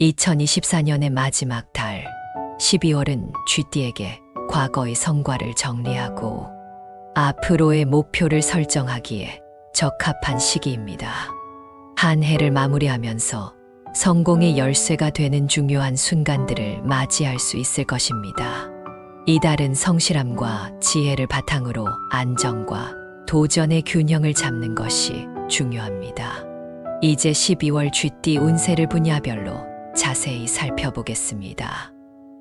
2024년의 마지막 달, 12월은 쥐띠에게 과거의 성과를 정리하고 앞으로의 목표를 설정하기에 적합한 시기입니다. 한 해를 마무리하면서 성공의 열쇠가 되는 중요한 순간들을 맞이할 수 있을 것입니다. 이달은 성실함과 지혜를 바탕으로 안정과 도전의 균형을 잡는 것이 중요합니다. 이제 12월 쥐띠 운세를 분야별로 자세히 살펴보겠습니다.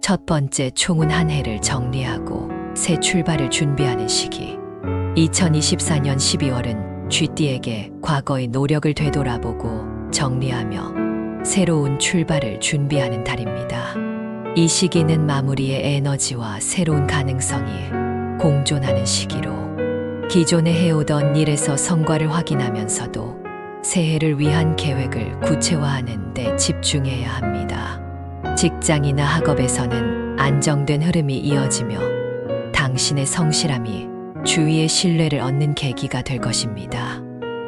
첫 번째 총은 한 해를 정리하고 새 출발을 준비하는 시기. 2024년 12월은 쥐띠에게 과거의 노력을 되돌아보고 정리하며 새로운 출발을 준비하는 달입니다. 이 시기는 마무리의 에너지와 새로운 가능성이 공존하는 시기로 기존에 해오던 일에서 성과를 확인하면서도 새해를 위한 계획을 구체화하는 데 집중해야 합니다. 직장이나 학업에서는 안정된 흐름이 이어지며 당신의 성실함이 주위의 신뢰를 얻는 계기가 될 것입니다.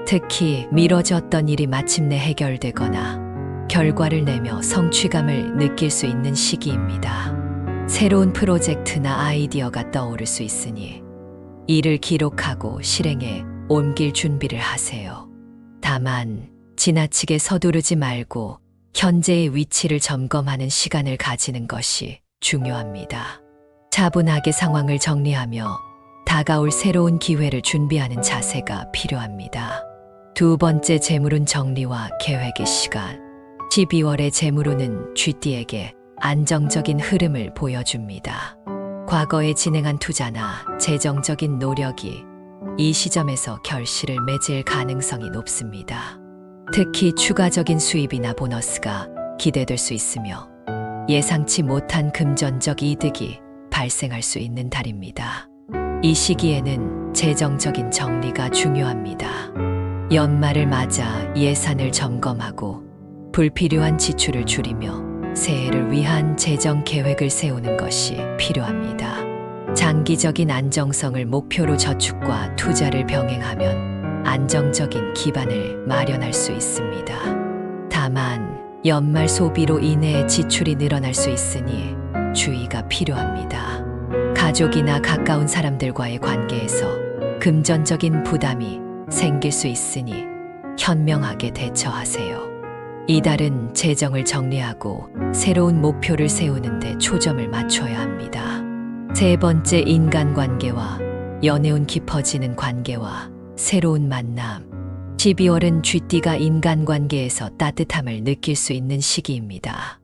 특히 미뤄졌던 일이 마침내 해결되거나 결과를 내며 성취감을 느낄 수 있는 시기입니다. 새로운 프로젝트나 아이디어가 떠오를 수 있으니 이를 기록하고 실행에 옮길 준비를 하세요. 다만 지나치게 서두르지 말고 현재의 위치를 점검하는 시간을 가지는 것이 중요합니다. 차분하게 상황을 정리하며 다가올 새로운 기회를 준비하는 자세가 필요합니다. 두 번째 재물운 정리와 계획의 시간. 12월의 재물운은 쥐띠에게 안정적인 흐름을 보여줍니다. 과거에 진행한 투자나 재정적인 노력이 이 시점에서 결실을 맺을 가능성이 높습니다. 특히 추가적인 수입이나 보너스가 기대될 수 있으며 예상치 못한 금전적 이득이 발생할 수 있는 달입니다. 이 시기에는 재정적인 정리가 중요합니다. 연말을 맞아 예산을 점검하고 불필요한 지출을 줄이며 새해를 위한 재정 계획을 세우는 것이 필요합니다. 장기적인 안정성을 목표로 저축과 투자를 병행하면 안정적인 기반을 마련할 수 있습니다. 다만 연말 소비로 인해 지출이 늘어날 수 있으니 주의가 필요합니다. 가족이나 가까운 사람들과의 관계에서 금전적인 부담이 생길 수 있으니 현명하게 대처하세요. 이달은 재정을 정리하고 새로운 목표를 세우는데 초점을 맞춰야 합니다. 세 번째 인간관계와 연애운 깊어지는 관계와 새로운 만남. 12월은 쥐띠가 인간관계에서 따뜻함을 느낄 수 있는 시기입니다.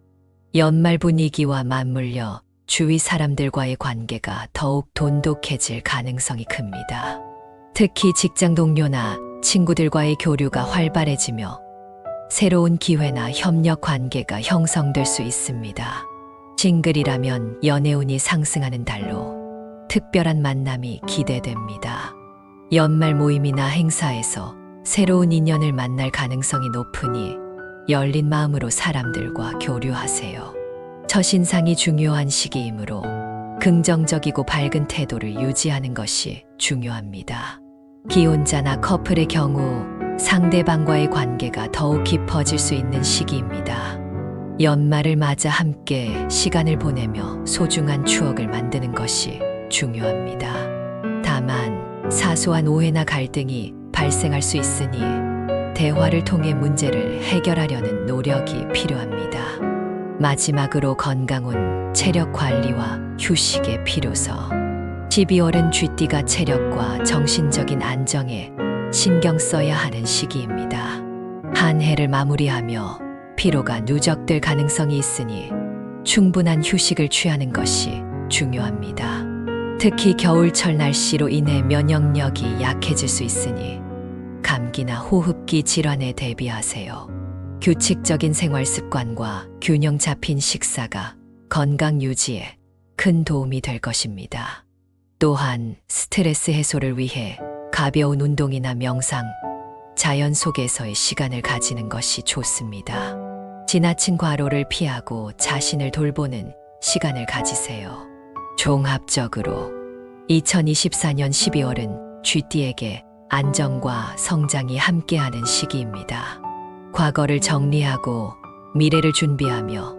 연말 분위기와 맞물려 주위 사람들과의 관계가 더욱 돈독해질 가능성이 큽니다. 특히 직장 동료나 친구들과의 교류가 활발해지며 새로운 기회나 협력 관계가 형성될 수 있습니다. 싱글이라면 연애운이 상승하는 달로 특별한 만남이 기대됩니다. 연말 모임이나 행사에서 새로운 인연을 만날 가능성이 높으니 열린 마음으로 사람들과 교류하세요. 첫인상이 중요한 시기이므로 긍정적이고 밝은 태도를 유지하는 것이 중요합니다. 기혼자나 커플의 경우 상대방과의 관계가 더욱 깊어질 수 있는 시기입니다. 연말을 맞아 함께 시간을 보내며 소중한 추억을 만드는 것이 중요합니다. 다만 사소한 오해나 갈등이 발생할 수 있으니 대화를 통해 문제를 해결하려는 노력이 필요합니다. 마지막으로 건강운 체력 관리와 휴식의 필요서. 12월은 쥐띠가 체력과 정신적인 안정에 신경 써야 하는 시기입니다. 한 해를 마무리하며 피로가 누적될 가능성이 있으니 충분한 휴식을 취하는 것이 중요합니다. 특히 겨울철 날씨로 인해 면역력이 약해질 수 있으니 감기나 호흡기 질환에 대비하세요. 규칙적인 생활 습관과 균형 잡힌 식사가 건강 유지에 큰 도움이 될 것입니다. 또한 스트레스 해소를 위해 가벼운 운동이나 명상, 자연 속에서의 시간을 가지는 것이 좋습니다. 지나친 과로를 피하고 자신을 돌보는 시간을 가지세요. 종합적으로 2024년 12월은 쥐띠에게 안정과 성장이 함께하는 시기입니다. 과거를 정리하고 미래를 준비하며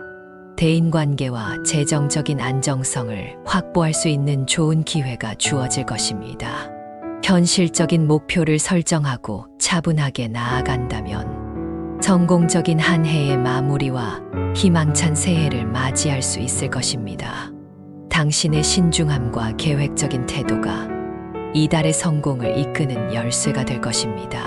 대인 관계와 재정적인 안정성을 확보할 수 있는 좋은 기회가 주어질 것입니다. 현실적인 목표를 설정하고 차분하게 나아간다면 성공적인 한 해의 마무리와 희망찬 새해를 맞이할 수 있을 것입니다. 당신의 신중함과 계획적인 태도가 이달의 성공을 이끄는 열쇠가 될 것입니다.